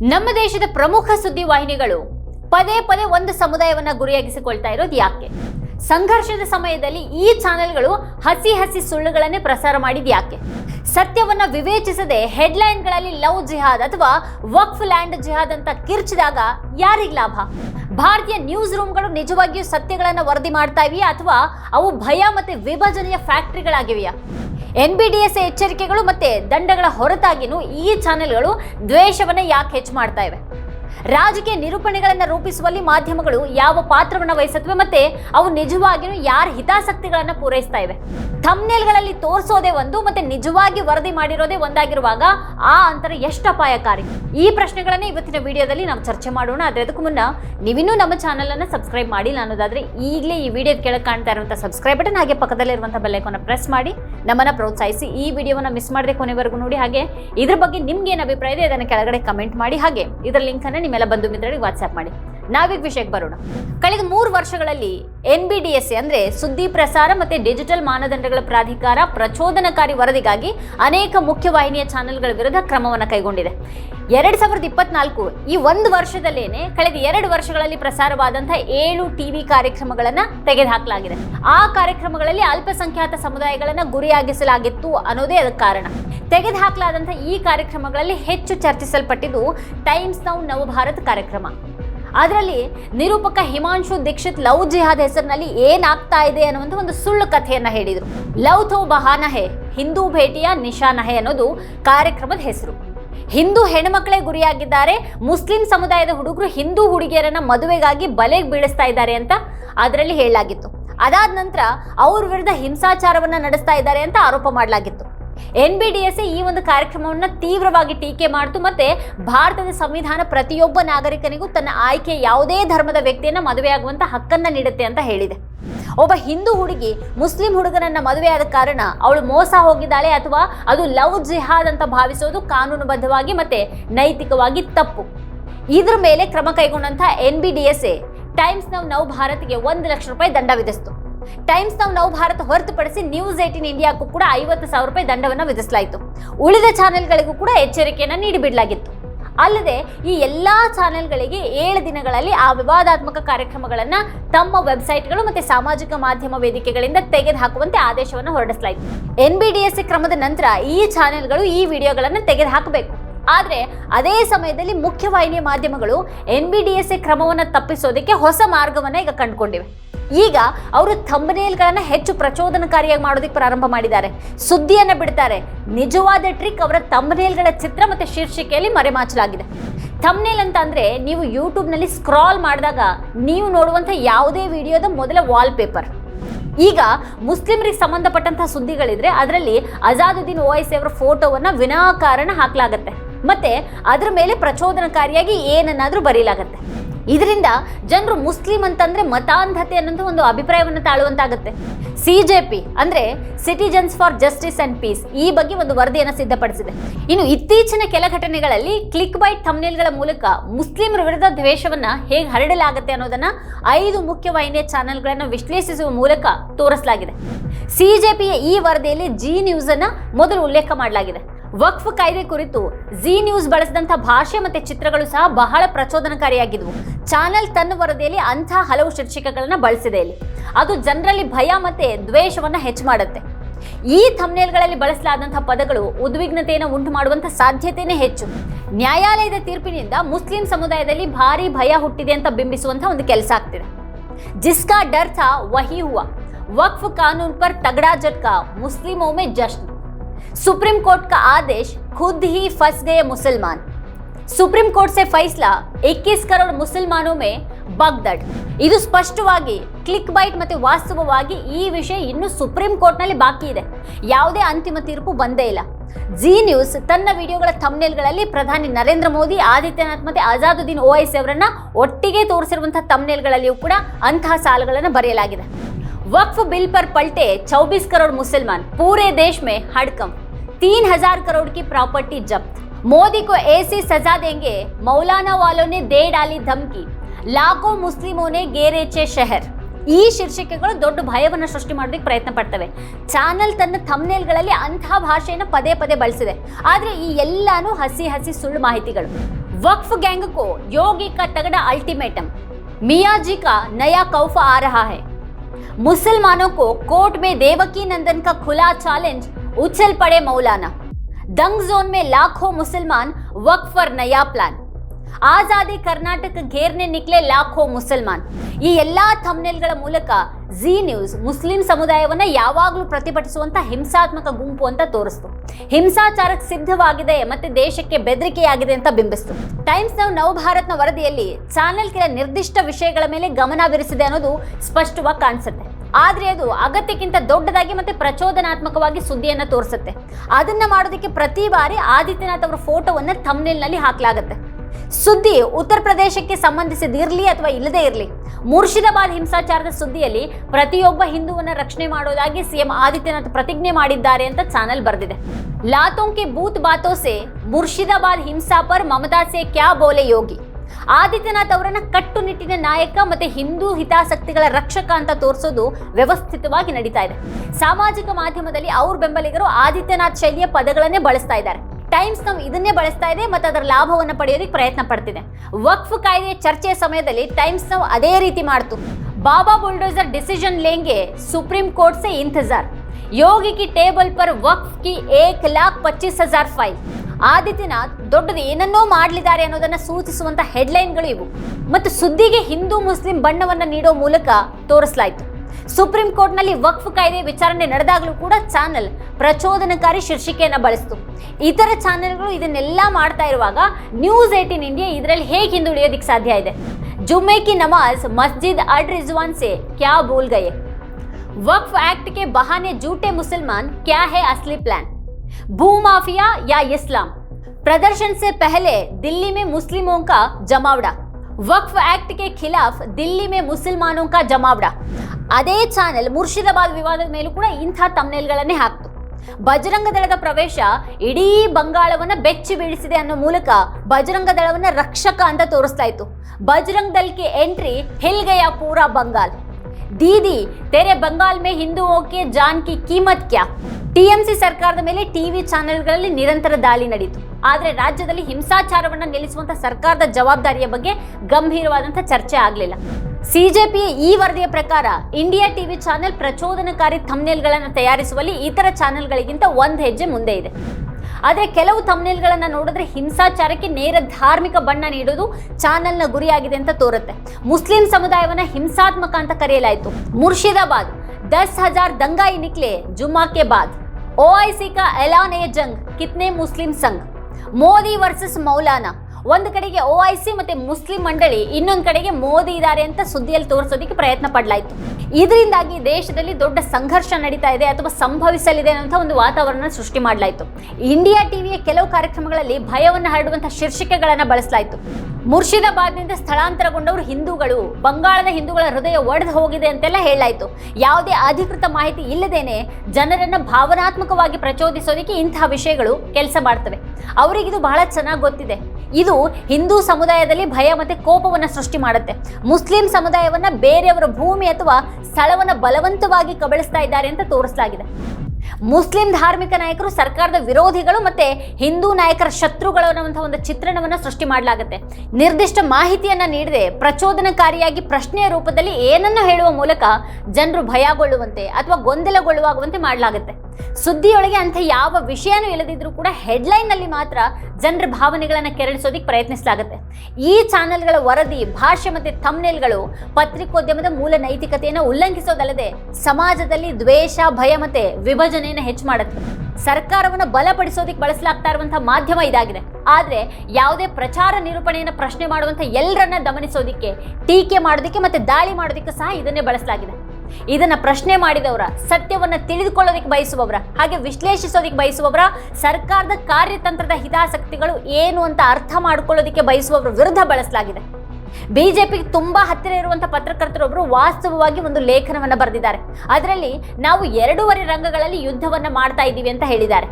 ನಮ್ಮ ದೇಶದ ಪ್ರಮುಖ ಸುದ್ದಿ ವಾಹಿನಿಗಳು ಪದೇ ಪದೇ ಒಂದು ಸಮುದಾಯವನ್ನ ಗುರಿಯಾಗಿಸಿಕೊಳ್ತಾ ಇರೋದು ಯಾಕೆ? ಸಂಘರ್ಷದ ಸಮಯದಲ್ಲಿ ಈ ಚಾನೆಲ್ಗಳು ಹಸಿ ಹಸಿ ಸುಳ್ಳುಗಳನ್ನೇ ಪ್ರಸಾರ ಮಾಡಿದ್ ಯಾಕೆ? ಸತ್ಯವನ್ನ ವಿವೇಚಿಸದೆ ಹೆಡ್ಲೈನ್ಗಳಲ್ಲಿ ಲವ್ ಜಿಹಾದ್ ಅಥವಾ ವಕ್ಫ್ ಲ್ಯಾಂಡ್ ಜಿಹಾದ್ ಅಂತ ಕಿರ್ಚಿದಾಗ ಯಾರಿಗ್ ಲಾಭ? ಭಾರತೀಯ ನ್ಯೂಸ್ ರೂಮ್ಗಳು ನಿಜವಾಗಿಯೂ ಸತ್ಯಗಳನ್ನು ವರದಿ ಮಾಡ್ತಾ ಇವೆಯಾ? ಅಥವಾ ಅವು ಭಯ ಮತ್ತೆ ವಿಭಜನೆಯ ಫ್ಯಾಕ್ಟರಿಗಳಾಗಿವೆಯಾ? ಎನ್ ಬಿ ಡಿ ಎಸ್ ಎಚ್ಚರಿಕೆಗಳು ಮತ್ತೆ ದಂಡಗಳ ಹೊರತಾಗಿನೂ ಈ ಚಾನೆಲ್ಗಳು ದ್ವೇಷವನ್ನು ಯಾಕೆ ಹೆಚ್ಚು ಮಾಡ್ತಾ ಇವೆ? ರಾಜಕೀಯ ನಿರೂಪಣೆಗಳನ್ನ ರೂಪಿಸುವಲ್ಲಿ ಮಾಧ್ಯಮಗಳು ಯಾವ ಪಾತ್ರವನ್ನ ವಹಿಸುತ್ತವೆ ಮತ್ತೆ ಅವು ನಿಜವಾಗಿಯೂ ಯಾರ ಹಿತಾಸಕ್ತಿಗಳನ್ನ ಪೂರೈಸ್ತಾ ಇವೆ? ಥಮ್ನೇಲ್ಗಳಲ್ಲಿ ತೋರಿಸೋದೇ ಒಂದು ಮತ್ತೆ ನಿಜವಾಗಿ ವರದಿ ಮಾಡಿರೋದೇ ಒಂದಾಗಿರುವಾಗ ಆ ಅಂತರ ಎಷ್ಟು ಅಪಾಯಕಾರಿ? ಈ ಪ್ರಶ್ನೆಗಳನ್ನೇ ಇವತ್ತಿನ ವಿಡಿಯೋದಲ್ಲಿ ನಾವು ಚರ್ಚೆ ಮಾಡೋಣ. ಆದರೆ ಅದಕ್ಕೂ ಮುನ್ನ ನೀವಿನ್ನೂ ನಮ್ಮ ಚಾನೆಲ್ ಅನ್ನ ಸಬ್ಸ್ಕ್ರೈಬ್ ಮಾಡಿಲ್ಲ ಅನ್ನೋದಾದ್ರೆ ಈಗಲೇ ಈ ವಿಡಿಯೋ ಕೆಳಗೆ ಕಾಣ್ತಾ ಇರುವಂಥ ಸಬ್ಸ್ಕ್ರೈಬ್ ಬಟನ್ ಹಾಗೆ ಪಕ್ಕದಲ್ಲಿರುವಂಥ ಬೆಲ್ಲೈಕನ್ನ ಪ್ರೆಸ್ ಮಾಡಿ. ನಮ್ಮನ್ನ ಪ್ರೋತ್ಸಾಹಿಸಿ. ಈ ವಿಡಿಯೋವನ್ನ ಮಿಸ್ ಮಾಡದೆ ಕೊನೆವರೆಗೂ ನೋಡಿ. ಹಾಗೆ ಇದ್ರ ಬಗ್ಗೆ ನಿಮ್ಗೆ ಏನು ಅಭಿಪ್ರಾಯ ಇದೆ ಅದನ್ನ ಕೆಳಗಡೆ ಕಮೆಂಟ್ ಮಾಡಿ. ಹಾಗೆ ಇದರ ಲಿಂಕ್ ಅನ್ನ ನಿಮ್ಮೆಲ್ಲ ಬಂಧು ಮಿತ್ರರಿಗೆ ವಾಟ್ಸ್ಆ್ಯಪ್ ಮಾಡಿ. ನಾವೀಗ ವಿಷಯಕ್ಕೆ ಬರೋಣ. ಕಳೆದ ಮೂರು ವರ್ಷಗಳಲ್ಲಿ ಎನ್ ಬಿ ಡಿ ಎಸ್ ಅಂದ್ರೆ ಸುದ್ದಿ ಪ್ರಸಾರ ಮತ್ತೆ ಡಿಜಿಟಲ್ ಮಾನದಂಡಗಳ ಪ್ರಾಧಿಕಾರ ಪ್ರಚೋದನಕಾರಿ ವರದಿಗಾಗಿ ಅನೇಕ ಮುಖ್ಯವಾಹಿನಿಯ ಚಾನೆಲ್ಗಳ ವಿರುದ್ಧ ಕ್ರಮವನ್ನು ಕೈಗೊಂಡಿದೆ. ಎರಡ್ ಸಾವಿರದ ಇಪ್ಪತ್ನಾಲ್ಕು ಈ ಒಂದು ವರ್ಷದಲ್ಲೇನೆ ಕಳೆದ ಎರಡು ವರ್ಷಗಳಲ್ಲಿ ಪ್ರಸಾರವಾದಂತಹ ಏಳು ಟಿವಿ ಕಾರ್ಯಕ್ರಮಗಳನ್ನು ತೆಗೆದುಹಾಕಲಾಗಿದೆ. ಆ ಕಾರ್ಯಕ್ರಮಗಳಲ್ಲಿ ಅಲ್ಪಸಂಖ್ಯಾತ ಸಮುದಾಯಗಳನ್ನು ಗುರಿಯಾಗಿಸಲಾಗಿತ್ತು ಅನ್ನೋದೇ ಅದಕ್ಕೆ ಕಾರಣ. ತೆಗೆದುಹಾಕಲಾದಂತಹ ಈ ಕಾರ್ಯಕ್ರಮಗಳಲ್ಲಿ ಹೆಚ್ಚು ಚರ್ಚಿಸಲ್ಪಟ್ಟಿದ್ದು ಟೈಮ್ಸ್ ನೌ ನವಭಾರತ್ ಕಾರ್ಯಕ್ರಮ. ಅದರಲ್ಲಿ ನಿರೂಪಕ ಹಿಮಾಂಶು ದೀಕ್ಷಿತ್ ಲವ್ ಜಿಹಾದ್ ಹೆಸರಿನಲ್ಲಿ ಏನಾಗ್ತಾ ಇದೆ ಅನ್ನುವಂಥ ಒಂದು ಸುಳ್ಳು ಕಥೆಯನ್ನು ಹೇಳಿದರು. ಲವ್ ಥೋ ಬಹಾನಹೆ ಹಿಂದೂ ಭೇಟಿಯ ನಿಶಾನಹೆ ಅನ್ನೋದು ಕಾರ್ಯಕ್ರಮದ ಹೆಸರು. ಹಿಂದೂ ಹೆಣ್ಮಕ್ಳೇ ಗುರಿಯಾಗಿದ್ದಾರೆ, ಮುಸ್ಲಿಂ ಸಮುದಾಯದ ಹುಡುಗರು ಹಿಂದೂ ಹುಡುಗಿಯರನ್ನ ಮದುವೆಗಾಗಿ ಬಲೆಗೆ ಬೀಳಿಸ್ತಾ ಇದ್ದಾರೆ ಅಂತ ಅದರಲ್ಲಿ ಹೇಳಲಾಗಿತ್ತು. ಅದಾದ ನಂತರ ಅವ್ರ ವಿರುದ್ಧ ಹಿಂಸಾಚಾರವನ್ನ ನಡೆಸ್ತಾ ಇದ್ದಾರೆ ಅಂತ ಆರೋಪ ಮಾಡಲಾಗಿತ್ತು. ಎನ್ ಬಿ ಡಿ ಎಸ್ ಈ ಒಂದು ಕಾರ್ಯಕ್ರಮವನ್ನು ತೀವ್ರವಾಗಿ ಟೀಕೆ ಮಾಡಿತು ಮತ್ತೆ ಭಾರತದ ಸಂವಿಧಾನ ಪ್ರತಿಯೊಬ್ಬ ನಾಗರಿಕನಿಗೂ ತನ್ನ ಆಯ್ಕೆ ಯಾವುದೇ ಧರ್ಮದ ವ್ಯಕ್ತಿಯನ್ನ ಮದುವೆಯಾಗುವಂಥ ಹಕ್ಕನ್ನ ನೀಡುತ್ತೆ ಅಂತ ಹೇಳಿದೆ. ಒಬ್ಬ ಹಿಂದೂ ಹುಡುಗಿ ಮುಸ್ಲಿಂ ಹುಡುಗನನ್ನ ಮದುವೆಯಾದ ಕಾರಣ ಅವಳು ಮೋಸ ಹೋಗಿದ್ದಾಳೆ ಅಥವಾ ಅದು ಲವ್ ಜಿಹಾದ್ ಅಂತ ಭಾವಿಸೋದು ಕಾನೂನುಬದ್ಧವಾಗಿ ಮತ್ತೆ ನೈತಿಕವಾಗಿ ತಪ್ಪು. ಇದ್ರ ಮೇಲೆ ಕ್ರಮ ಕೈಗೊಂಡಂತ N B D S A times now now ಭಾರತ್ಗೆ ಒಂದು ಲಕ್ಷ ರೂಪಾಯಿ ದಂಡ ವಿಧಿಸಿತು. ಟೈಮ್ಸ್ ನಾವು ನವ ಭಾರತ ಹೊರತುಪಡಿಸಿ ನ್ಯೂಸ್ ಏಟಿನ್ ಇಂಡಿಯಾಕ್ಕೂ ಕೂಡ ಐವತ್ತು ಸಾವಿರ ರೂಪಾಯಿ ದಂಡವನ್ನು ವಿಧಿಸಲಾಯಿತು. ಉಳಿದ ಚಾನೆಲ್ಗಳಿಗೂ ಕೂಡ ಎಚ್ಚರಿಕೆಯನ್ನು ನೀಡಿಬಿಡಲಾಗಿತ್ತು. ಅಲ್ಲದೆ ಈ ಎಲ್ಲ ಚಾನೆಲ್ಗಳಿಗೆ ಏಳು ದಿನಗಳಲ್ಲಿ ಆ ವಿವಾದಾತ್ಮಕ ಕಾರ್ಯಕ್ರಮಗಳನ್ನು ತಮ್ಮ ವೆಬ್ಸೈಟ್ಗಳು ಮತ್ತು ಸಾಮಾಜಿಕ ಮಾಧ್ಯಮ ವೇದಿಕೆಗಳಿಂದ ತೆಗೆದುಹಾಕುವಂತೆ ಆದೇಶವನ್ನು ಹೊರಡಿಸಲಾಯಿತು. ಎನ್ ಬಿ ಡಿ ಎಸ್ ಕ್ರಮದ ನಂತರ ಈ ಚಾನೆಲ್ಗಳು ಈ ವಿಡಿಯೋಗಳನ್ನು ತೆಗೆದುಹಾಕಬೇಕು. ಆದರೆ ಅದೇ ಸಮಯದಲ್ಲಿ ಮುಖ್ಯವಾಹಿನಿಯ ಮಾಧ್ಯಮಗಳು N B D S A ಕ್ರಮವನ್ನು ತಪ್ಪಿಸೋದಕ್ಕೆ ಹೊಸ ಮಾರ್ಗವನ್ನು ಈಗ ಕಂಡುಕೊಂಡಿವೆ. ಈಗ ಅವರು ಥಂಬನೇಲ್ಗಳನ್ನು ಹೆಚ್ಚು ಪ್ರಚೋದನಕಾರಿಯಾಗಿ ಮಾಡೋದಕ್ಕೆ ಪ್ರಾರಂಭ ಮಾಡಿದ್ದಾರೆ. ಸುದ್ದಿಯನ್ನು ಬಿಡ್ತಾರೆ. ನಿಜವಾದ ಟ್ರಿಕ್ ಅವರ ಥಂಬನೇಲ್ಗಳ ಚಿತ್ರ ಮತ್ತು ಶೀರ್ಷಿಕೆಯಲ್ಲಿ ಮರೆಮಾಚಲಾಗಿದೆ. ಥಂಬ್ನೇಲ್ ಅಂತ ಅಂದರೆ ನೀವು ಯೂಟ್ಯೂಬ್ನಲ್ಲಿ ಸ್ಕ್ರಾಲ್ ಮಾಡಿದಾಗ ನೀವು ನೋಡುವಂಥ ಯಾವುದೇ ವಿಡಿಯೋದ ಮೊದಲ ವಾಲ್ಪೇಪರ್ ಈಗ ಮುಸ್ಲಿಮರಿಗೆ ಸಂಬಂಧಪಟ್ಟಂತಹ ಸುದ್ದಿಗಳಿದ್ರೆ ಅದರಲ್ಲಿ ಅಜಾದುದ್ದೀನ್ ಓವೈಸಿ ಅವರ ಫೋಟೋವನ್ನು ವಿನಾಕಾರಣ ಹಾಕಲಾಗತ್ತೆ. ಮತ್ತೆ ಅದರ ಮೇಲೆ ಪ್ರಚೋದನಕಾರಿಯಾಗಿ ಏನನ್ನಾದರೂ ಬರೀಲಾಗತ್ತೆ. ಇದರಿಂದ ಜನರು ಮುಸ್ಲಿಂ ಅಂತಂದ್ರೆ ಮತಾಂಧತೆ ಅನ್ನೋದು ಒಂದು ಅಭಿಪ್ರಾಯವನ್ನು ತಾಳುವಂತಾಗುತ್ತೆ. ಸಿ ಜೆ ಪಿ ಅಂದ್ರೆ citizens for justice and peace ಈ ಬಗ್ಗೆ ಒಂದು ವರದಿಯನ್ನು ಸಿದ್ಧಪಡಿಸಿದೆ. ಇನ್ನು ಇತ್ತೀಚಿನ ಕೆಲ ಘಟನೆಗಳಲ್ಲಿ ಕ್ಲಿಕ್ ಬೈ ಥಮ್ನೇಲ್ಗಳ ಮೂಲಕ ಮುಸ್ಲಿಮರ ವಿರುದ್ಧ ದ್ವೇಷವನ್ನ ಹೇಗೆ ಹರಡಲಾಗುತ್ತೆ ಅನ್ನೋದನ್ನ ಐದು ಮುಖ್ಯ ವಾಹಿನಿಯ ಚಾನೆಲ್ಗಳನ್ನು ವಿಶ್ಲೇಷಿಸುವ ಮೂಲಕ ತೋರಿಸಲಾಗಿದೆ. ಪಿಯ ಈ ವರದಿಯಲ್ಲಿ ಜಿ ನ್ಯೂಸ್ ಅನ್ನ ಮೊದಲು ಉಲ್ಲೇಖ ಮಾಡಲಾಗಿದೆ. ವಕ್ಫ್ ಕಾಯ್ದೆ ಕುರಿತು ಜಿ ನ್ಯೂಸ್ ಬಳಸಿದಂಥ ಭಾಷೆ ಮತ್ತು ಚಿತ್ರಗಳು ಸಹ ಬಹಳ ಪ್ರಚೋದನಕಾರಿಯಾಗಿದ್ವು. ಚಾನೆಲ್ ತನ್ನ ವರದಿಯಲ್ಲಿ ಅಂಥ ಹಲವು ಶೀರ್ಷಿಕೆಗಳನ್ನು ಬಳಸಿದೆ ಇಲ್ಲಿ. ಅದು ಜನರಲ್ಲಿ ಭಯ ಮತ್ತು ದ್ವೇಷವನ್ನು ಹೆಚ್ಚು ಮಾಡುತ್ತೆ. ಈ ಥಮ್ನೇಲ್ಗಳಲ್ಲಿ ಬಳಸಲಾದಂಥ ಪದಗಳು ಉದ್ವಿಗ್ನತೆಯನ್ನು ಉಂಟು ಮಾಡುವಂಥ ಸಾಧ್ಯತೆಯೇ ಹೆಚ್ಚು. ನ್ಯಾಯಾಲಯದ ತೀರ್ಪಿನಿಂದ ಮುಸ್ಲಿಂ ಸಮುದಾಯದಲ್ಲಿ ಭಾರಿ ಭಯ ಹುಟ್ಟಿದೆ ಅಂತ ಬಿಂಬಿಸುವಂಥ ಒಂದು ಕೆಲಸ ಆಗ್ತಿದೆ. ಜಿಸ್ಕಾ ಡರ್ಥ ವಹಿ ಹುವ. ವಕ್ಫ್ ಕಾನೂನ್ ಪರ್ ತಗಡಾ ಜಟ್ಕಾ ಮುಸ್ಲಿಮೋ ಮೇ ಜಶ್ನ್. सुप्रीम कोर्ट का आदेश खुद ही फंस गए मुसलमान ಸುಪ್ರೀಂ ಕೋರ್ಟ್ ಸೆ ಫೈಸ್ಲಾ ಇಕ್ಕಿಸ್ ಕರೋಡ್ ಮುಸಲ್ಮಾನೋ ಮೇ ಬಗ್ದಡ್ ಇದು ಸ್ಪಷ್ಟವಾಗಿ ಕ್ಲಿಕ್ ಬೈಟ್ ಮತ್ತೆ ವಾಸ್ತವವಾಗಿ ಈ ವಿಷಯ ಇನ್ನು ಸುಪ್ರೀಂ ಕೋರ್ಟ್ನಲ್ಲಿ ಬಾಕಿ ಇದೆ ಯಾವುದೇ ಅಂತಿಮ ತೀರ್ಪು ಬಂದೇ ಇಲ್ಲ ಜಿ ನ್ಯೂಸ್ ತನ್ನ ವಿಡಿಯೋಗಳ ಥಂಬ್ನೇಲ್ಗಳಲ್ಲಿ ಪ್ರಧಾನಿ ನರೇಂದ್ರ ಮೋದಿ ಆದಿತ್ಯನಾಥ್ ಮತ್ತೆ ಅಜಾದುದ್ದೀನ್ ಓವೈಸಿ ಅವರನ್ನ ಒಟ್ಟಿಗೆ ತೋರಿಸಿರುವಂತಹ ಥಂಬ್ನೇಲ್ಗಳಲ್ಲಿಯೂ ಕೂಡ ಅಂತಹ ಸಾಲುಗಳನ್ನು ಬರೆಯಲಾಗಿದೆ वक्फ बिल पर पलटे 24 करोड़ मुसलमान पूरे देश में हड़कंप तीन हजार करोड़ की प्रॉपर्टी जब्त। मोदी को ऐसी सजा देंगे, मौलाना वालों ने दे डाली धमकी। लाखों मुस्लिमों ने गेरेचे शहर। ಈ ಶೀರ್ಷಿಕೆಗಳು ದೊಡ್ಡ ಭಯವನ್ನು ಸೃಷ್ಟಿ ಮಾಡೋದಕ್ಕೆ ಪ್ರಯತ್ನ ಪಡ್ತವೆ. ಚಾನಲ್ ತನ್ನ ತಮ್ನೆಲ್ಗಳಲ್ಲಿ ಅಂತಹ ಭಾಷೆಯನ್ನು ಪದೇ ಪದೇ ಬಳಸಿದೆ. ಆದರೆ ಈ ಎಲ್ಲಾನು ಹಸಿ ಹಸಿ ಸುಳ್ಳು ಮಾಹಿತಿಗಳು. ವಕ್ಫ್ ಗ್ಯಾಂಗ್ಗೂ ಯೋಗಿ ಕ ತಗಡ ಅಲ್ಟಿಮೇಟಮ್ ಮಿಯಾಜಿ ಕ ನಯಾ ಕೌಫ ಆ ರಹಾ ಹೇ ಮುಸಲ್ಮಾನೋ ಕೋ ಕೋರ್ಟ್ ಮೇ ದೇವಕಿ ನಂದನ್ ಕಾ ಖುಲಾ ಚಾಲೆಂಜ್ उछल पड़े मौलाना दंग जोन में लाखों मुसलमान वक्फ पर नया प्लान ಆಜಾದಿ ಕರ್ನಾಟಕ ಘೇರ್ನೆ ನಿಕ್ಲೆ ಲಾಖೋ ಮುಸಲ್ಮಾನ್ ಈ ಎಲ್ಲಾ ಥಂಬ್ನೆಲ್ಗಳ ಮೂಲಕ ಜಿ ನ್ಯೂಸ್ ಮುಸ್ಲಿಂ ಸಮುದಾಯವನ್ನ ಯಾವಾಗಲೂ ಪ್ರತಿಭಟಿಸುವಂತ ಹಿಂಸಾತ್ಮಕ ಗುಂಪು ಅಂತ ತೋರಿಸ್ತು ಹಿಂಸಾಚಾರಕ್ಕೆ ಸಿದ್ಧವಾಗಿದೆ ಮತ್ತೆ ದೇಶಕ್ಕೆ ಬೆದರಿಕೆಯಾಗಿದೆ ಅಂತ ಬಿಂಬಿಸ್ತು ಟೈಮ್ಸ್ ನವ್ ನವಭಾರತ್ನ ವರದಿಯಲ್ಲಿ ಚಾನೆಲ್ ಕೆಲ ನಿರ್ದಿಷ್ಟ ವಿಷಯಗಳ ಮೇಲೆ ಗಮನವಿರಿಸಿದೆ ಅನ್ನೋದು ಸ್ಪಷ್ಟವಾಗಿ ಕಾಣಿಸುತ್ತೆ ಆದ್ರೆ ಅದು ಅಗತ್ಯಕ್ಕಿಂತ ದೊಡ್ಡದಾಗಿ ಮತ್ತೆ ಪ್ರಚೋದನಾತ್ಮಕವಾಗಿ ಸುದ್ದಿಯನ್ನ ತೋರಿಸುತ್ತೆ. ಅದನ್ನ ಮಾಡೋದಕ್ಕೆ ಪ್ರತಿ ಬಾರಿ ಆದಿತ್ಯನಾಥ್ ಅವರ ಫೋಟೋವನ್ನ ಥಮ್ನೇಲ್ನಲ್ಲಿ ಹಾಕಲಾಗುತ್ತೆ. ಸುದ್ದಿ ಉತ್ತರ ಪ್ರದೇಶಕ್ಕೆ ಸಂಬಂಧಿಸಿದಿರಲಿ ಅಥವಾ ಇಲ್ಲದೇ ಇರಲಿ ಮುರ್ಷಿದಾಬಾದ್ ಹಿಂಸಾಚಾರದ ಸುದ್ದಿಯಲ್ಲಿ ಪ್ರತಿಯೊಬ್ಬ ಹಿಂದೂವನ್ನ ರಕ್ಷಣೆ ಮಾಡೋದಾಗಿ ಸಿಎಂ ಆದಿತ್ಯನಾಥ್ ಪ್ರತಿಜ್ಞೆ ಮಾಡಿದ್ದಾರೆ ಅಂತ ಚಾನೆಲ್ ಬರೆದಿದೆ. ಲಾತೋಂಕೆ ಬೂತ್ ಬಾತೋಸೆ ಮುರ್ಷಿದಾಬಾದ್ ಹಿಂಸಾ ಪರ್ ಸೆ ಕ್ಯಾ ಬೋಲೆ ಯೋಗಿ? ಆದಿತ್ಯನಾಥ್ ಅವರನ್ನ ಕಟ್ಟುನಿಟ್ಟಿನ ನಾಯಕ ಮತ್ತೆ ಹಿಂದೂ ಹಿತಾಸಕ್ತಿಗಳ ರಕ್ಷಕ ಅಂತ ತೋರಿಸೋದು ವ್ಯವಸ್ಥಿತವಾಗಿ ನಡೀತಾ ಇದೆ. ಸಾಮಾಜಿಕ ಮಾಧ್ಯಮದಲ್ಲಿ ಅವ್ರ ಬೆಂಬಲಿಗರು ಆದಿತ್ಯನಾಥ್ ಶೈಲಿಯ ಪದಗಳನ್ನೇ ಬಳಸ್ತಾ ಇದ್ದಾರೆ. ಟೈಮ್ಸ್ ನಾವು ಇದನ್ನೇ ಬಳಸ್ತಾ ಇದೆ ಮತ್ತು ಅದರ ಲಾಭವನ್ನು ಪಡೆಯೋದಕ್ಕೆ ಪ್ರಯತ್ನ ಪಡ್ತಿದೆ. ವಕ್ಫ್ ಕಾಯ್ದೆಯ ಚರ್ಚೆಯ ಸಮಯದಲ್ಲಿ ಟೈಮ್ಸ್ ನಾವು ಅದೇ ರೀತಿ ಮಾಡ್ತು. ಬಾಬಾ ಬುಲ್ಡೋಸರ್ ಡಿಸಿಷನ್ ಲೇಂಗೆ ಸುಪ್ರೀಂ ಕೋರ್ಟ್ ಸೆ ಇಂತಜಾರ್. ಯೋಗಿ ಕಿ ಟೇಬಲ್ ಪರ್ ವಕ್ಫ್ ಕಿ ಏಕ್ ಲಾಖ್ ಪಚ್ಚೀಸ್ ಹಜಾರ್ ಫೈಲ್. ಆದಿತ್ಯನಾಥ್ ದೊಡ್ಡದು ಏನನ್ನೋ ಮಾಡಲಿದ್ದಾರೆ ಅನ್ನೋದನ್ನ ಸೂಚಿಸುವಂತ ಹೆಡ್ಲೈನ್ಗಳು ಇವು. ಮತ್ತು ಸುದ್ದಿಗೆ ಹಿಂದೂ ಮುಸ್ಲಿಂ ಬಣ್ಣವನ್ನ ನೀಡೋ ಮೂಲಕ ತೋರಿಸಲಾಯಿತು. ಸುಪ್ರೀಂ ಕೋರ್ಟ್ನಲ್ಲಿ ವಕ್ಫ್ ಕಾಯ್ದೆ ವಿಚಾರಣೆ ನಡೆದಾಗಲೂ ಕೂಡ ಚಾನೆಲ್ ಪ್ರಚೋದನಕಾರಿ ಶೀರ್ಷಿಕೆಯನ್ನು ಬಳಸಿತು. ಇತರ ಚಾನೆಲ್ಗಳು ಇದನ್ನೆಲ್ಲ ಮಾಡ್ತಾ ಇರುವಾಗ ನ್ಯೂಸ್ ಏಯ್ಟೀನ್ ಇಂಡಿಯಾ ಇದರಲ್ಲಿ ಹೇಗೆ ಹಿಂದುಳಿಯೋದಿಕ್ಕೆ ಸಾಧ್ಯ ಇದೆ. ಜುಮ್ಮೆ ಕಿ ನಮಾಜ್ ಮಸ್ಜಿದ್ ಅಡ್ ರಿಜ್ವಾನ್ ಸೇ ಕ್ಯಾ ಬೋಲ್ ಗಯೆ. ವಕ್ಫ್ ಆಕ್ಟ್ ಕೆ ಬಹಾನೆ ಜೂಟೆ ಮುಸಲ್ಮಾನ್ ಕ್ಯಾ ಹೇ ಅಸ್ಲಿ ಪ್ಲಾನ್. भूमाफिया या इस्लाम प्रदर्शन से पहले दिल्ली में मुस्लिमों का जमावड़ा वक्फ एक्ट के खिलाफ दिल्ली में मुसलमानों का जमावड़ा ಅದೇ ಚಾನೆಲ್ ಮುರ್ಷಿದಾಬಾದ್ ವಿವಾದದ ಮೇಲೂ ಕೂಡ ಇಂಥ ತಮ್ನೆಲ್ಗಳನ್ನೇ ಹಾಕ್ತು ಬಜರಂಗ ದಳದ ಪ್ರವೇಶ ಇಡೀ ಬಂಗಾಳವನ್ನ ಬೆಚ್ಚಿ ಬೀಳಿಸಿದೆ ಅನ್ನೋ ಮೂಲಕ ಬಜರಂಗ ದಳವನ್ನ ರಕ್ಷಕ ಅಂತ ತೋರಿಸ್ತಾ ಇತ್ತು ಬಜರಂಗ್ ದಲ್ ಕೆ ಎಂಟ್ರಿ ಹಿಲ್ ಗಯ ಪೂರಾ ಬಂಗಾಲ್ ದೀದಿ, ತೆರೆ बंगाल ಮೇ हिंदुओं के ಜಾನ್ ಕಿ कीमत ಕ್ಯಾ? ಟಿಎಂಸಿ ಸರ್ಕಾರದ ಮೇಲೆ ಟಿವಿ ಚಾನೆಲ್ಗಳಲ್ಲಿ ನಿರಂತರ ದಾಳಿ ನಡೆಯಿತು ಆದರೆ ರಾಜ್ಯದಲ್ಲಿ ಹಿಂಸಾಚಾರವನ್ನು ನಿಲ್ಲಿಸುವಂತ ಸರ್ಕಾರದ ಜವಾಬ್ದಾರಿಯ ಬಗ್ಗೆ ಗಂಭೀರವಾದಂಥ ಚರ್ಚೆ ಆಗಲಿಲ್ಲ. ಸಿಜೆಪಿಯ ಈ ವರದಿಯ ಪ್ರಕಾರ ಇಂಡಿಯಾ ಟಿವಿ ಚಾನೆಲ್ ಪ್ರಚೋದನಕಾರಿ ಥಮ್ನೇಲ್ಗಳನ್ನು ತಯಾರಿಸುವಲ್ಲಿ ಇತರ ಚಾನೆಲ್ಗಳಿಗಿಂತ ಒಂದು ಹೆಜ್ಜೆ ಮುಂದೆ ಇದೆ. ಆದರೆ ಕೆಲವು ತಮ್ನೇಲ್ಗಳನ್ನು ನೋಡಿದ್ರೆ ಹಿಂಸಾಚಾರಕ್ಕೆ ನೇರ ಧಾರ್ಮಿಕ ಬಣ್ಣ ನೀಡೋದು ಚಾನೆಲ್ನ ಗುರಿಯಾಗಿದೆ ಅಂತ ತೋರುತ್ತೆ. ಮುಸ್ಲಿಂ ಸಮುದಾಯವನ್ನು ಹಿಂಸಾತ್ಮಕ ಅಂತ ಕರೆಯಲಾಯಿತು. ಮುರ್ಷಿದಾಬಾದ್, ದಸ್ ಹಜಾರ್ ದಂಗಾಯಿ ನಿಕ್ಲೆ ಜುಮ್ಮಾ ಓ ಐ ಓಐಸಿ ಕಾ ಎಲಾನ್ ಎ ಜಂಗ್, ಕಿತ್ನೆ ಮುಸ್ಲಿಂ ಸಂಘ್. ಮೋದಿ ವರ್ಸಸ್ ಮೌಲಾನಾ ಒಂದು ಕಡೆಗೆ ಒ ಐ ಸಿ ಮತ್ತೆ ಮುಸ್ಲಿಂ ಮಂಡಳಿ, ಇನ್ನೊಂದು ಕಡೆಗೆ ಮೋದಿ ಇದ್ದಾರೆ ಅಂತ ಸುದ್ದಿಯಲ್ಲಿ ತೋರಿಸೋದಕ್ಕೆ ಪ್ರಯತ್ನ ಪಡಲಾಯಿತು. ಇದರಿಂದಾಗಿ ದೇಶದಲ್ಲಿ ದೊಡ್ಡ ಸಂಘರ್ಷ ನಡೀತಾ ಇದೆ ಅಥವಾ ಸಂಭವಿಸಲಿದೆ ಅನ್ನೋಂಥ ಒಂದು ವಾತಾವರಣ ಸೃಷ್ಟಿ ಮಾಡಲಾಯಿತು. ಇಂಡಿಯಾ ಟಿವಿಯ ಕೆಲವು ಕಾರ್ಯಕ್ರಮಗಳಲ್ಲಿ ಭಯವನ್ನು ಹರಡುವಂತಹ ಶೀರ್ಷಿಕೆಗಳನ್ನು ಬಳಸಲಾಯಿತು. ಮುರ್ಷಿದಾಬಾದ್ನಿಂದ ಸ್ಥಳಾಂತರಗೊಂಡವರು ಹಿಂದೂಗಳು, ಬಂಗಾಳದ ಹಿಂದೂಗಳ ಹೃದಯ ಒಡೆದು ಹೋಗಿದೆ ಅಂತೆಲ್ಲ ಹೇಳಲಾಯಿತು. ಯಾವುದೇ ಅಧಿಕೃತ ಮಾಹಿತಿ ಇಲ್ಲದೇನೆ ಜನರನ್ನು ಭಾವನಾತ್ಮಕವಾಗಿ ಪ್ರಚೋದಿಸೋದಕ್ಕೆ ಇಂತಹ ವಿಷಯಗಳು ಕೆಲಸ ಮಾಡ್ತವೆ. ಅವರಿಗಿದು ಬಹಳ ಚೆನ್ನಾಗಿ ಗೊತ್ತಿದೆ. ಇದು ಹಿಂದೂ ಸಮುದಾಯದಲ್ಲಿ ಭಯ ಮತ್ತೆ ಕೋಪವನ್ನು ಸೃಷ್ಟಿ ಮಾಡುತ್ತೆ. ಮುಸ್ಲಿಂ ಸಮುದಾಯವನ್ನ ಬೇರೆಯವರ ಭೂಮಿ ಅಥವಾ ಸ್ಥಳವನ್ನು ಬಲವಂತವಾಗಿ ಕಬಳಿಸ್ತಾ ಇದ್ದಾರೆ ಅಂತ ತೋರಿಸಲಾಗಿದೆ. ಮುಸ್ಲಿಂ ಧಾರ್ಮಿಕ ನಾಯಕರು, ಸರ್ಕಾರದ ವಿರೋಧಿಗಳು ಮತ್ತೆ ಹಿಂದೂ ನಾಯಕರ ಶತ್ರುಗಳು ಅನ್ನುವಂಥ ಒಂದು ಚಿತ್ರಣವನ್ನು ಸೃಷ್ಟಿ ಮಾಡಲಾಗುತ್ತೆ. ನಿರ್ದಿಷ್ಟ ಮಾಹಿತಿಯನ್ನ ನೀಡದೆ ಪ್ರಚೋದನಕಾರಿಯಾಗಿ ಪ್ರಶ್ನೆಯ ರೂಪದಲ್ಲಿ ಏನನ್ನು ಹೇಳುವ ಮೂಲಕ ಜನರು ಭಯಗೊಳ್ಳುವಂತೆ ಅಥವಾ ಗೊಂದಲಗೊಳ್ಳುವಾಗುವಂತೆ ಮಾಡಲಾಗುತ್ತೆ. ಸುದ್ದಿಯೊಳಗೆ ಅಂಥ ಯಾವ ವಿಷಯನೂ ಇಲ್ಲದಿದ್ರೂ ಕೂಡ ಹೆಡ್ಲೈನ್ನಲ್ಲಿ ಮಾತ್ರ ಜನರ ಭಾವನೆಗಳನ್ನು ಕೆರಳಿಸೋದಕ್ಕೆ ಪ್ರಯತ್ನಿಸಲಾಗುತ್ತೆ. ಈ ಚಾನೆಲ್ಗಳ ವರದಿ, ಭಾಷೆ ಮತ್ತು ತಮ್ನೆಲ್ಗಳು ಪತ್ರಿಕೋದ್ಯಮದ ಮೂಲ ನೈತಿಕತೆಯನ್ನು ಉಲ್ಲಂಘಿಸೋದಲ್ಲದೆ ಸಮಾಜದಲ್ಲಿ ದ್ವೇಷ, ಭಯ ಮತ್ತು ವಿಭಜನೆಯನ್ನು ಹೆಚ್ಚು ಮಾಡುತ್ತೆ. ಸರ್ಕಾರವನ್ನು ಬಲಪಡಿಸೋದಕ್ಕೆ ಬಳಸಲಾಗ್ತಾ ಇರುವಂಥ ಮಾಧ್ಯಮ ಇದಾಗಿದೆ. ಆದರೆ ಯಾವುದೇ ಪ್ರಚಾರ ನಿರೂಪಣೆಯನ್ನು ಪ್ರಶ್ನೆ ಮಾಡುವಂಥ ಎಲ್ಲರನ್ನ ದಮನಿಸೋದಿಕ್ಕೆ, ಟೀಕೆ ಮಾಡೋದಕ್ಕೆ ಮತ್ತು ದಾಳಿ ಮಾಡೋದಕ್ಕೆ ಸಹ ಇದನ್ನೇ ಬಳಸಲಾಗಿದೆ. ಇದನ್ನ ಪ್ರಶ್ನೆ ಮಾಡಿದವರ, ಸತ್ಯವನ್ನ ತಿಳಿದುಕೊಳ್ಳೋದಕ್ಕೆ ಬಯಸುವವರ, ಹಾಗೆ ವಿಶ್ಲೇಷಿಸೋದಕ್ಕೆ ಬಯಸುವವರ, ಸರ್ಕಾರದ ಕಾರ್ಯತಂತ್ರದ ಹಿತಾಸಕ್ತಿಗಳು ಏನು ಅಂತ ಅರ್ಥ ಮಾಡಿಕೊಳ್ಳೋದಕ್ಕೆ ಬಯಸುವವರ ವಿರುದ್ಧ ಬಳಸಲಾಗಿದೆ. ಬಿಜೆಪಿಗೆ ತುಂಬಾ ಹತ್ತಿರ ಇರುವಂತ ಪತ್ರಕರ್ತರೊಬ್ಬರು ವಾಸ್ತವವಾಗಿ ಒಂದು ಲೇಖನವನ್ನ ಬರೆದಿದ್ದಾರೆ. ಅದರಲ್ಲಿ ನಾವು ಎರಡೂವರೆ ರಂಗಗಳಲ್ಲಿ ಯುದ್ಧವನ್ನ ಮಾಡ್ತಾ ಇದ್ದೀವಿ ಅಂತ ಹೇಳಿದ್ದಾರೆ.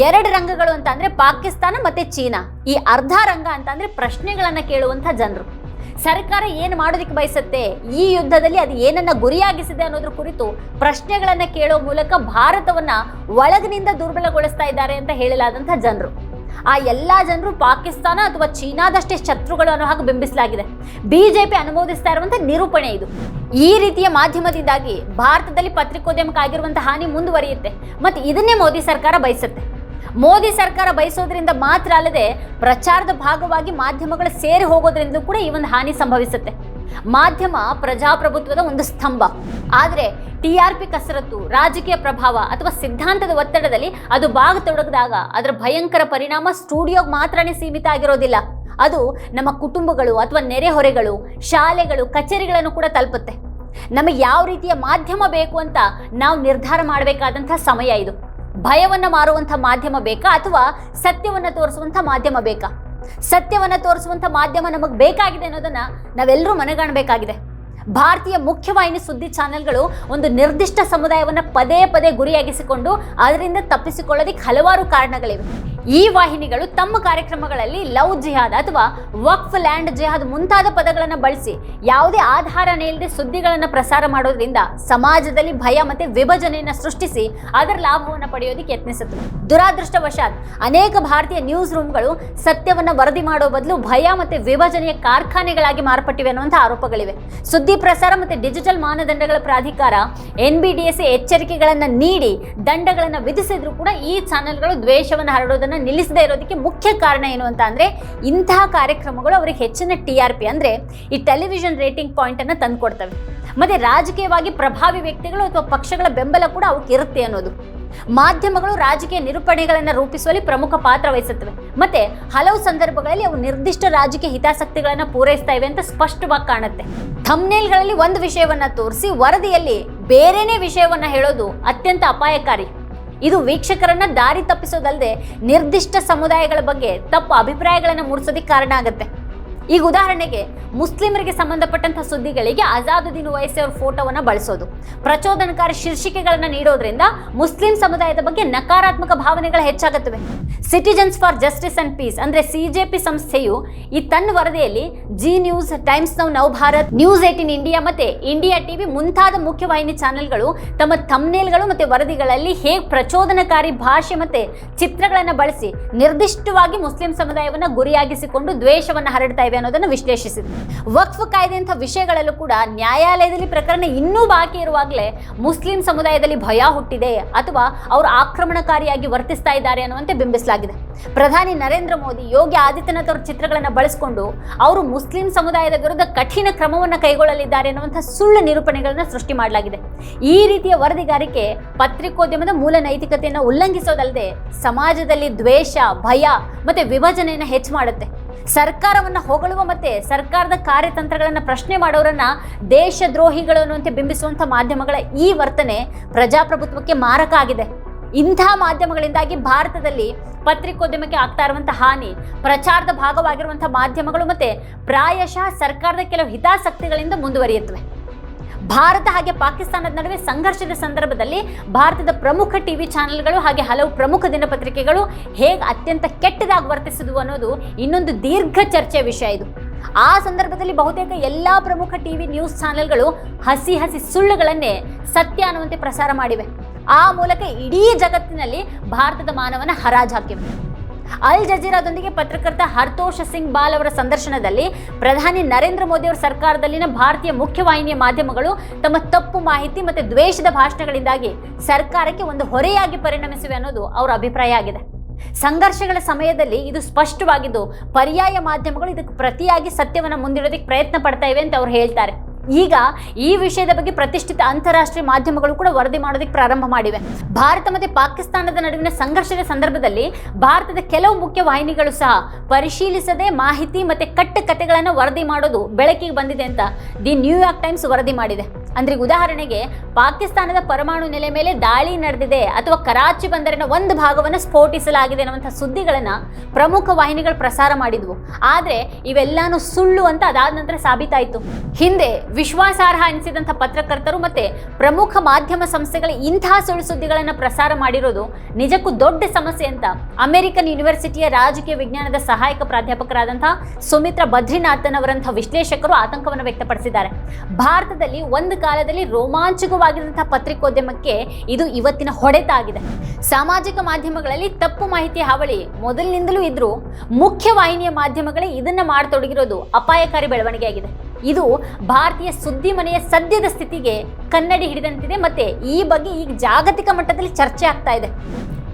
ಎರಡು ರಂಗಗಳು ಅಂತ ಅಂದ್ರೆ ಪಾಕಿಸ್ತಾನ ಮತ್ತೆ ಚೀನಾ. ಈ ಅರ್ಧ ರಂಗ ಅಂತ ಅಂದ್ರೆ ಪ್ರಶ್ನೆಗಳನ್ನ ಕೇಳುವಂತ ಜನರು. ಸರ್ಕಾರ ಏನು ಮಾಡೋದಕ್ಕೆ ಬಯಸುತ್ತೆ? ಈ ಯುದ್ಧದಲ್ಲಿ ಅದು ಏನನ್ನ ಗುರಿಯಾಗಿಸಿದೆ ಅನ್ನೋದ್ರ ಕುರಿತು ಪ್ರಶ್ನೆಗಳನ್ನು ಕೇಳೋ ಮೂಲಕ ಭಾರತವನ್ನ ಒಳಗಿನಿಂದ ದುರ್ಬಲಗೊಳಿಸ್ತಾ ಇದ್ದಾರೆ ಅಂತ ಹೇಳಲಾದಂಥ ಜನರು. ಆ ಎಲ್ಲ ಜನರು ಪಾಕಿಸ್ತಾನ ಅಥವಾ ಚೀನಾದಷ್ಟೇ ಶತ್ರುಗಳು ಅನ್ನೋ ಹಾಗೆ ಬಿಂಬಿಸಲಾಗಿದೆ. ಬಿಜೆಪಿ ಅನುಮೋದಿಸ್ತಾ ಇರುವಂತಹ ನಿರೂಪಣೆ ಇದು. ಈ ರೀತಿಯ ಮಾಧ್ಯಮದಿಂದಾಗಿ ಭಾರತದಲ್ಲಿ ಪತ್ರಿಕೋದ್ಯಮಕ್ಕೆ ಆಗಿರುವಂತಹ ಹಾನಿ ಮುಂದುವರಿಯುತ್ತೆ. ಮತ್ತು ಇದನ್ನೇ ಮೋದಿ ಸರ್ಕಾರ ಬಯಸುತ್ತೆ. ಮೋದಿ ಸರ್ಕಾರ ಬಯಸೋದ್ರಿಂದ ಮಾತ್ರ ಅಲ್ಲದೆ ಪ್ರಚಾರದ ಭಾಗವಾಗಿ ಮಾಧ್ಯಮಗಳು ಸೇರಿ ಹೋಗೋದ್ರಿಂದ ಕೂಡ ಈ ಒಂದು ಹಾನಿ ಸಂಭವಿಸುತ್ತೆ. ಮಾಧ್ಯಮ ಪ್ರಜಾಪ್ರಭುತ್ವದ ಒಂದು ಸ್ತಂಭ. ಆದರೆ ಟಿ ಆರ್ ಪಿ ಕಸರತ್ತು, ರಾಜಕೀಯ ಪ್ರಭಾವ ಅಥವಾ ಸಿದ್ಧಾಂತದ ಒತ್ತಡದಲ್ಲಿ ಅದು ಬಾಗ ತೊಡಗಿದಾಗ ಅದರ ಭಯಂಕರ ಪರಿಣಾಮ ಸ್ಟುಡಿಯೋಗೆ ಮಾತ್ರನೇ ಸೀಮಿತ ಆಗಿರೋದಿಲ್ಲ. ಅದು ನಮ್ಮ ಕುಟುಂಬಗಳು ಅಥವಾ ನೆರೆಹೊರೆಗಳು, ಶಾಲೆಗಳು, ಕಚೇರಿಗಳನ್ನು ಕೂಡ ತಲುಪುತ್ತೆ. ನಮಗೆ ಯಾವ ರೀತಿಯ ಮಾಧ್ಯಮ ಬೇಕು ಅಂತ ನಾವು ನಿರ್ಧಾರ ಮಾಡಬೇಕಾದಂಥ ಸಮಯ ಇದು. ಭಯವನ್ನ ಮಾರುವಂಥ ಮಾಧ್ಯಮ ಬೇಕಾ ಅಥವಾ ಸತ್ಯವನ್ನ ತೋರಿಸುವಂಥ ಮಾಧ್ಯಮ ಬೇಕಾ? ಸತ್ಯವನ್ನ ತೋರಿಸುವಂಥ ಮಾಧ್ಯಮ ನಮಗೆ ಬೇಕಾಗಿದೆ ಅನ್ನೋದನ್ನ ನಾವೆಲ್ಲರೂ ಮನಗಾಣಬೇಕಾಗಿದೆ. ಭಾರತೀಯ ಮುಖ್ಯವಾಹಿನಿ ಸುದ್ದಿ ಚಾನೆಲ್ಗಳು ಒಂದು ನಿರ್ದಿಷ್ಟ ಸಮುದಾಯವನ್ನು ಪದೇ ಪದೇ ಗುರಿಯಾಗಿಸಿಕೊಂಡು ಅದರಿಂದ ತಪ್ಪಿಸಿಕೊಳ್ಳೋದಕ್ಕೆ ಹಲವಾರು ಕಾರಣಗಳಿವೆ. ಈ ವಾಹಿನಿಗಳು ತಮ್ಮ ಕಾರ್ಯಕ್ರಮಗಳಲ್ಲಿ ಲವ್ ಜಿಹಾದ್ ಅಥವಾ ವಕ್ಫ್ ಲ್ಯಾಂಡ್ ಜಿಹಾದ್ ಮುಂತಾದ ಪದಗಳನ್ನು ಬಳಸಿ ಯಾವುದೇ ಆಧಾರ ಇಲ್ಲದೆ ಸುದ್ದಿಗಳನ್ನು ಪ್ರಸಾರ ಮಾಡೋದ್ರಿಂದ ಸಮಾಜದಲ್ಲಿ ಭಯ ಮತ್ತು ವಿಭಜನೆಯನ್ನು ಸೃಷ್ಟಿಸಿ ಅದರ ಲಾಭವನ್ನು ಪಡೆಯೋದಕ್ಕೆ ಯತ್ನಿಸುತ್ತವೆ ದುರಾದೃಷ್ಟವಶಾತ್ ಅನೇಕ ಭಾರತೀಯ ನ್ಯೂಸ್ ರೂಮ್ಗಳು ಸತ್ಯವನ್ನು ವರದಿ ಮಾಡೋ ಬದಲು ಭಯ ಮತ್ತು ವಿಭಜನೆಯ ಕಾರ್ಖಾನೆಗಳಾಗಿ ಮಾರ್ಪಟ್ಟಿವೆ ಅನ್ನುವಂಥ ಆರೋಪಗಳಿವೆ. ಸುದ್ದಿ ಪ್ರಸಾರ ಮತ್ತು ಡಿಜಿಟಲ್ ಮಾನದಂಡಗಳ ಪ್ರಾಧಿಕಾರ ಎನ್ ಬಿ ಡಿ ಎಸ್ ಎಚ್ಚರಿಕೆಗಳನ್ನು ನೀಡಿ ದಂಡಗಳನ್ನು ವಿಧಿಸಿದ್ರು ಕೂಡ ಈ ಚಾನೆಲ್ಗಳು ದ್ವೇಷವನ್ನು ಹರಡೋದನ್ನ ನಿಲ್ಲಿಸದೇ ಇರೋದಕ್ಕೆ ಮುಖ್ಯ ಕಾರಣ ಏನು ಅಂತ ಅಂದರೆ ಇಂತಹ ಕಾರ್ಯಕ್ರಮಗಳು ಅವರಿಗೆ ಹೆಚ್ಚಿನ ಟಿ ಆರ್ ಪಿ ಅಂದರೆ ಈ ಟೆಲಿವಿಷನ್ ರೇಟಿಂಗ್ ಪಾಯಿಂಟನ್ನು ತಂದುಕೊಡ್ತವೆ. ಮತ್ತೆ ರಾಜಕೀಯವಾಗಿ ಪ್ರಭಾವಿ ವ್ಯಕ್ತಿಗಳು ಅಥವಾ ಪಕ್ಷಗಳ ಬೆಂಬಲ ಕೂಡ ಅವಕ್ಕೆ ಇರುತ್ತೆ ಅನ್ನೋದು. ಮಾಧ್ಯಮಗಳು ರಾಜಕೀಯ ನಿರೂಪಣೆಗಳನ್ನು ರೂಪಿಸುವಲ್ಲಿ ಪ್ರಮುಖ ಪಾತ್ರ ವಹಿಸುತ್ತವೆ. ಮತ್ತೆ ಹಲವು ಸಂದರ್ಭಗಳಲ್ಲಿ ಅವು ನಿರ್ದಿಷ್ಟ ರಾಜಕೀಯ ಹಿತಾಸಕ್ತಿಗಳನ್ನು ಪೂರೈಸ್ತಾ ಇವೆ ಅಂತ ಸ್ಪಷ್ಟವಾಗಿ ಕಾಣುತ್ತೆ. ಥಮ್ನೇಲ್ಗಳಲ್ಲಿ ಒಂದು ವಿಷಯವನ್ನು ತೋರಿಸಿ, ವರದಿಯಲ್ಲಿ ಬೇರೆನೇ ವಿಷಯವನ್ನು ಹೇಳೋದು ಅತ್ಯಂತ ಅಪಾಯಕಾರಿ. ಇದು ವೀಕ್ಷಕರನ್ನ ದಾರಿ ತಪ್ಪಿಸೋದಲ್ಲದೆ ನಿರ್ದಿಷ್ಟ ಸಮುದಾಯಗಳ ಬಗ್ಗೆ ತಪ್ಪು ಅಭಿಪ್ರಾಯಗಳನ್ನು ಮೂಡಿಸೋದಕ್ಕೆ ಕಾರಣ ಆಗುತ್ತೆ. ಈಗ ಉದಾಹರಣೆಗೆ ಮುಸ್ಲಿಮರಿಗೆ ಸಂಬಂಧಪಟ್ಟಂತಹ ಸುದ್ದಿಗಳಿಗೆ ಅಜಾದುದ್ದೀನ್ ವಯಸ್ಸೆ ಅವ್ರ ಫೋಟೋವನ್ನು ಬಳಸೋದು. ಪ್ರಚೋದನಕಾರಿ ಶೀರ್ಷಿಕೆಗಳನ್ನು ನೀಡೋದ್ರಿಂದ ಮುಸ್ಲಿಂ ಸಮುದಾಯದ ಬಗ್ಗೆ ನಕಾರಾತ್ಮಕ ಭಾವನೆಗಳು ಹೆಚ್ಚಾಗುತ್ತವೆ. Citizens for justice and peace ಅಂದ್ರೆ ಸಿಜೆಪಿ ಸಂಸ್ಥೆಯು ಈ ತನ್ನ ವರದಿಯಲ್ಲಿ Zee news, times now Nav Bharat, news eighteen India ಮತ್ತೆ ಇಂಡಿಯಾ ಟಿವಿ ಮುಂತಾದ ಮುಖ್ಯವಾಹಿನಿ ಚಾನೆಲ್ಗಳು ತಮ್ಮ ತಮ್ನೇಲ್ಗಳು ಮತ್ತೆ ವರದಿಗಳಲ್ಲಿ ಹೇಗೆ ಪ್ರಚೋದನಕಾರಿ ಭಾಷೆ ಮತ್ತೆ ಚಿತ್ರಗಳನ್ನು ಬಳಸಿ ನಿರ್ದಿಷ್ಟವಾಗಿ ಮುಸ್ಲಿಂ ಸಮುದಾಯವನ್ನು ಗುರಿಯಾಗಿಸಿಕೊಂಡು ದ್ವೇಷವನ್ನು ಹರಡ್ತಾ ಅನ್ನೋದನ್ನು ವಿಶ್ಲೇಷಿಸಿದೆ ವಕ್ಫ್ ಕಾಯ್ದೆಯಂಥ ವಿಷಯಗಳಲ್ಲೂ ಕೂಡ ನ್ಯಾಯಾಲಯದಲ್ಲಿ ಪ್ರಕರಣ ಇನ್ನೂ ಬಾಕಿ ಇರುವಾಗಲೇ ಮುಸ್ಲಿಂ ಸಮುದಾಯದಲ್ಲಿ ಭಯ ಹುಟ್ಟಿದೆ ಅಥವಾ ಅವರು ಆಕ್ರಮಣಕಾರಿಯಾಗಿ ವರ್ತಿಸ್ತಾ ಇದ್ದಾರೆ ಅನ್ನುವಂತೆ ಬಿಂಬಿಸಲಾಗಿದೆ. ಪ್ರಧಾನಿ ನರೇಂದ್ರ ಮೋದಿ, ಯೋಗಿ ಆದಿತ್ಯನಾಥ್ ಅವರ ಚಿತ್ರಗಳನ್ನು ಬಳಸಿಕೊಂಡು ಅವರು ಮುಸ್ಲಿಂ ಸಮುದಾಯದ ವಿರುದ್ಧ ಕಠಿಣ ಕ್ರಮವನ್ನು ಕೈಗೊಳ್ಳಲಿದ್ದಾರೆ ಅನ್ನುವಂಥ ಸುಳ್ಳು ನಿರೂಪಣೆಗಳನ್ನು ಸೃಷ್ಟಿ ಮಾಡಲಾಗಿದೆ. ಈ ರೀತಿಯ ವರದಿಗಾರಿಕೆ ಪತ್ರಿಕೋದ್ಯಮದ ಮೂಲ ನೈತಿಕತೆಯನ್ನು ಉಲ್ಲಂಘಿಸೋದಲ್ಲದೆ ಸಮಾಜದಲ್ಲಿ ದ್ವೇಷ, ಭಯ ಮತ್ತು ವಿಭಜನೆಯನ್ನು ಹೆಚ್ಚು ಮಾಡುತ್ತೆ. ಸರ್ಕಾರವನ್ನು ಹೊಗಳುವ ಮತ್ತೆ ಸರ್ಕಾರದ ಕಾರ್ಯತಂತ್ರಗಳನ್ನು ಪ್ರಶ್ನೆ ಮಾಡೋರನ್ನ ದೇಶದ್ರೋಹಿಗಳು ಅನ್ನುವಂತೆ ಬಿಂಬಿಸುವಂಥ ಮಾಧ್ಯಮಗಳ ಈ ವರ್ತನೆ ಪ್ರಜಾಪ್ರಭುತ್ವಕ್ಕೆ ಮಾರಕ ಆಗಿದೆ. ಇಂಥ ಮಾಧ್ಯಮಗಳಿಂದಾಗಿ ಭಾರತದಲ್ಲಿ ಪತ್ರಿಕೋದ್ಯಮಕ್ಕೆ ಆಗ್ತಾ ಇರುವಂಥ ಹಾನಿ, ಪ್ರಚಾರದ ಭಾಗವಾಗಿರುವಂಥ ಮಾಧ್ಯಮಗಳು ಮತ್ತೆ ಪ್ರಾಯಶಃ ಸರ್ಕಾರದ ಕೆಲವು ಹಿತಾಸಕ್ತಿಗಳಿಂದ ಮುಂದುವರಿಯುತ್ತವೆ. ಭಾರತ ಹಾಗೆ ಪಾಕಿಸ್ತಾನದ ನಡುವೆ ಸಂಘರ್ಷದ ಸಂದರ್ಭದಲ್ಲಿ ಭಾರತದ ಪ್ರಮುಖ ಟಿವಿ ಚಾನೆಲ್ಗಳು ಹಾಗೆ ಹಲವು ಪ್ರಮುಖ ದಿನಪತ್ರಿಕೆಗಳು ಹೇಗೆ ಅತ್ಯಂತ ಕೆಟ್ಟದಾಗಿ ವರ್ತಿಸಿದ್ವು ಅನ್ನೋದು ಇನ್ನೊಂದು ದೀರ್ಘ ಚರ್ಚೆಯ ವಿಷಯ ಇದು. ಆ ಸಂದರ್ಭದಲ್ಲಿ ಬಹುತೇಕ ಎಲ್ಲ ಪ್ರಮುಖ ಟಿವಿ ನ್ಯೂಸ್ ಚಾನೆಲ್ಗಳು ಹಸಿ ಹಸಿ ಸುಳ್ಳುಗಳನ್ನೇ ಸತ್ಯ ಅನ್ನುವಂತೆ ಪ್ರಸಾರ ಮಾಡಿವೆ. ಆ ಮೂಲಕ ಇಡೀ ಜಗತ್ತಿನಲ್ಲಿ ಭಾರತದ ಮಾನವನ ಹರಾಜು ಹಾಕಿವೆ ಅಲ್ ಜಜೀರಾದೊಂದಿಗೆ ಪತ್ರಕರ್ತ ಹರ್ತೋಷ್ ಸಿಂಗ್ ಬಾಲ್ ಅವರ ಸಂದರ್ಶನದಲ್ಲಿ ಪ್ರಧಾನಿ ನರೇಂದ್ರ ಮೋದಿ ಅವರ ಸರ್ಕಾರದಲ್ಲಿನ ಭಾರತೀಯ ಮುಖ್ಯವಾಹಿನಿಯ ಮಾಧ್ಯಮಗಳು ತಮ್ಮ ತಪ್ಪು ಮಾಹಿತಿ ಮತ್ತು ದ್ವೇಷದ ಭಾಷಣಗಳಿಂದಾಗಿ ಸರ್ಕಾರಕ್ಕೆ ಒಂದು ಹೊರೆಯಾಗಿ ಪರಿಣಮಿಸಿವೆ ಅನ್ನೋದು ಅವರ ಅಭಿಪ್ರಾಯ ಆಗಿದೆ. ಸಂಘರ್ಷಗಳ ಸಮಯದಲ್ಲಿ ಇದು ಸ್ಪಷ್ಟವಾಗಿದ್ದು, ಪರ್ಯಾಯ ಮಾಧ್ಯಮಗಳು ಇದಕ್ಕೆ ಪ್ರತಿಯಾಗಿ ಸತ್ಯವನ್ನು ಮುಂದಿಡೋದಕ್ಕೆ ಪ್ರಯತ್ನ ಪಡ್ತಾ ಇವೆ ಅಂತ ಅವ್ರು ಹೇಳ್ತಾರೆ. ಈಗ ಈ ವಿಷಯದ ಬಗ್ಗೆ ಪ್ರತಿಷ್ಠಿತ ಅಂತಾರಾಷ್ಟ್ರೀಯ ಮಾಧ್ಯಮಗಳು ಕೂಡ ವರದಿ ಮಾಡೋದಕ್ಕೆ ಪ್ರಾರಂಭ ಮಾಡಿವೆ. ಭಾರತ ಮತ್ತು ಪಾಕಿಸ್ತಾನದ ನಡುವಿನ ಸಂಘರ್ಷದ ಸಂದರ್ಭದಲ್ಲಿ ಭಾರತದ ಕೆಲವು ಮುಖ್ಯ ವಾಹಿನಿಗಳು ಸಹ ಪರಿಶೀಲಿಸದೆ ಮಾಹಿತಿ ಮತ್ತೆ ಕಟ್ಟ ಕಥೆಗಳನ್ನು ವರದಿ ಮಾಡೋದು ಬೆಳಕಿಗೆ ಬಂದಿದೆ ಅಂತ ದಿ ನ್ಯೂಯಾರ್ಕ್ ಟೈಮ್ಸ್ ವರದಿ ಮಾಡಿದೆ. ಅಂದ್ರೆ ಉದಾಹರಣೆಗೆ ಪಾಕಿಸ್ತಾನದ ಪರಮಾಣು ನೆಲೆ ಮೇಲೆ ದಾಳಿ ನಡೆದಿದೆ ಅಥವಾ ಕರಾಚಿ ಬಂದರಿನ ಒಂದು ಭಾಗವನ್ನು ಸ್ಫೋಟಿಸಲಾಗಿದೆ ಅನ್ನುವಂಥ ಸುದ್ದಿಗಳನ್ನು ಪ್ರಮುಖ ವಾಹಿನಿಗಳು ಪ್ರಸಾರ ಮಾಡಿದ್ವು. ಆದರೆ ಇವೆಲ್ಲಾನು ಸುಳ್ಳು ಅಂತ ಅದಾದ ನಂತರ ಸಾಬೀತಾಯಿತು. ಹಿಂದೆ ವಿಶ್ವಾಸಾರ್ಹ ಅನಿಸಿದಂಥ ಪತ್ರಕರ್ತರು ಮತ್ತು ಪ್ರಮುಖ ಮಾಧ್ಯಮ ಸಂಸ್ಥೆಗಳು ಇಂತಹ ಸುಳ್ಳು ಸುದ್ದಿಗಳನ್ನು ಪ್ರಸಾರ ಮಾಡಿರೋದು ನಿಜಕ್ಕೂ ದೊಡ್ಡ ಸಮಸ್ಯೆ ಅಂತ ಅಮೆರಿಕನ್ ಯೂನಿವರ್ಸಿಟಿಯ ರಾಜಕೀಯ ವಿಜ್ಞಾನದ ಸಹಾಯಕ ಪ್ರಾಧ್ಯಾಪಕರಾದಂಥ ಸುಮಿತ್ರ ಬದ್ರಿನಾಥನ್ ಅವರಂಥ ವಿಶ್ಲೇಷಕರು ಆತಂಕವನ್ನು ವ್ಯಕ್ತಪಡಿಸಿದ್ದಾರೆ. ಭಾರತದಲ್ಲಿ ಒಂದು ಕಾಲದಲ್ಲಿ ರೋಮಾಂಚಕವಾಗಿರುವಂಥ ಪತ್ರಿಕೋದ್ಯಮಕ್ಕೆ ಇದು ಇವತ್ತಿನ ಹೊಡೆತ ಆಗಿದೆ ಸಾಮಾಜಿಕ ಮಾಧ್ಯಮಗಳಲ್ಲಿ ತಪ್ಪು ಮಾಹಿತಿ ಹಾವಳಿ ಮೊದಲಿನಿಂದಲೂ ಇದ್ರೂ ಮುಖ್ಯವಾಹಿನಿಯ ಮಾಧ್ಯಮಗಳೇ ಇದನ್ನ ಮಾಡತೊಡಗಿರೋದು ಅಪಾಯಕಾರಿ ಬೆಳವಣಿಗೆಯಾಗಿದೆ. ಇದು ಭಾರತೀಯ ಸುದ್ದಿ ಮನೆಯ ಸದ್ಯದ ಸ್ಥಿತಿಗೆ ಕನ್ನಡಿ ಹಿಡಿದಂತಿದೆ. ಮತ್ತೆ ಈ ಬಗ್ಗೆ ಈಗ ಜಾಗತಿಕ ಮಟ್ಟದಲ್ಲಿ ಚರ್ಚೆ ಆಗ್ತಾ ಇದೆ.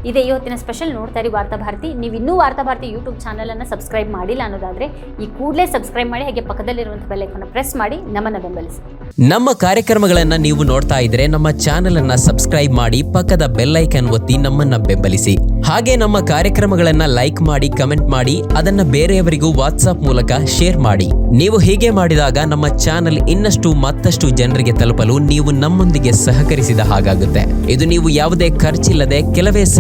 ಇದೇ ಇವತ್ತಿನ ಸ್ಪೆಷಲ್ ನೋಡ್ತಾ ಇರಿ ವಾರ್ತಾ ಭಾರತಿ. ನೀವು ಇನ್ನೂ ವಾರ್ತಾ ಭಾರತಿ ಯೂಟ್ಯೂಬ್ ಚಾನಲನ್ನು ಸಬ್ಸ್ಕ್ರೈಬ್ ಮಾಡಿಲ್ಲ ಅನ್ನೋದಾದ್ರೆ ಈ ಕೂಡಲೇ ಸಬ್ಸ್ಕ್ರೈಬ್ ಮಾಡಿ, ಹಾಗೆ ಪಕ್ಕದಲ್ಲಿರುವಂಥ ಬೆಲ್ಲೈಕನ್ನು ಪ್ರೆಸ್ ಮಾಡಿ, ನಮ್ಮನ್ನು ಬೆಂಬಲಿಸಿ. ನಮ್ಮ ಕಾರ್ಯಕ್ರಮಗಳನ್ನು ನೀವು ನೋಡ್ತಾ ಇದ್ರೆ ನಮ್ಮ ಚಾನೆಲ್ ಅನ್ನ ಸಬ್ಸ್ಕ್ರೈಬ್ ಮಾಡಿ, ಪಕ್ಕದ ಬೆಲ್ಲೈಕನ್ ಒತ್ತಿ ನಮ್ಮನ್ನ ಬೆಂಬಲಿಸಿ. ಹಾಗೆ ನಮ್ಮ ಕಾರ್ಯಕ್ರಮಗಳನ್ನ ಲೈಕ್ ಮಾಡಿ ಕಮೆಂಟ್ ಮಾಡಿ, ಅದನ್ನ ಬೇರೆಯವರಿಗೂ ವಾಟ್ಸ್ಆಪ್ ಮೂಲಕ ಶೇರ್ ಮಾಡಿ. ನೀವು ಹೀಗೆ ಮಾಡಿದಾಗ ನಮ್ಮ ಚಾನೆಲ್ ಇನ್ನಷ್ಟು ಮತ್ತಷ್ಟು ಜನರಿಗೆ ತಲುಪಲು ನೀವು ನಮ್ಮೊಂದಿಗೆ ಸಹಕರಿಸಿದ ಹಾಗಾಗುತ್ತೆ. ಇದು ನೀವು ಯಾವುದೇ ಖರ್ಚಿಲ್ಲದೆ ಕೆಲವೇ